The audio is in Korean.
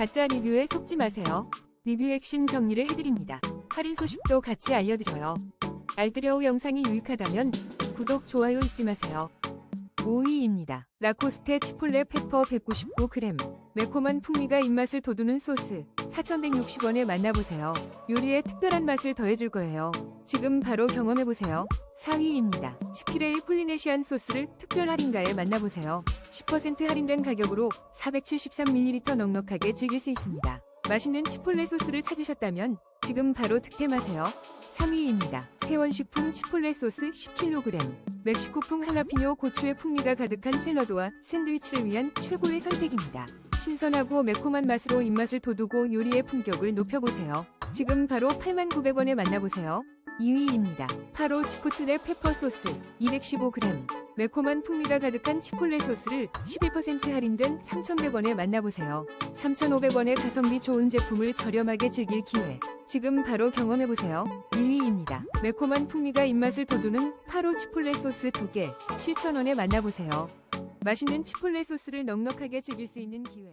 가짜 리뷰에 속지 마세요. 리뷰 핵심 정리를 해드립니다. 할인 소식도 같이 알려드려요. 알뜰여우 영상이 유익하다면 구독, 좋아요 잊지 마세요. 5위입니다. 라코스테 치폴레 페퍼 199g. 매콤한 풍미가 입맛을 돋우는 소스. 4,160원에 만나보세요. 요리에 특별한 맛을 더해줄 거예요. 지금 바로 경험해보세요. 4위입니다. 치키레이 폴리네시안 소스를 특별 할인가에 만나보세요. 10% 할인된 가격으로 473ml 넉넉하게 즐길 수 있습니다. 맛있는 치폴레 소스를 찾으셨다면 지금 바로 득템하세요. 3위입니다. 회원식품 치폴레 소스 10kg. 멕시코풍 할라피뇨 고추의 풍미가 가득한 샐러드와 샌드위치를 위한 최고의 선택입니다. 신선하고 매콤한 맛으로 입맛을 돋우고 요리의 품격을 높여보세요. 지금 바로 89,000원에 만나보세요. 2위입니다. 파로 치코틀레 페퍼 소스 215g. 매콤한 풍미가 가득한 치폴레 소스를 11% 할인된 3,100원에 만나보세요. 3,500원의 가성비 좋은 제품을 저렴하게 즐길 기회. 지금 바로 경험해보세요. 1위입니다. 매콤한 풍미가 입맛을 돋우는 파로 치폴레 소스 2개 7,000원에 만나보세요. 맛있는 치폴레 소스를 넉넉하게 즐길 수 있는 기회.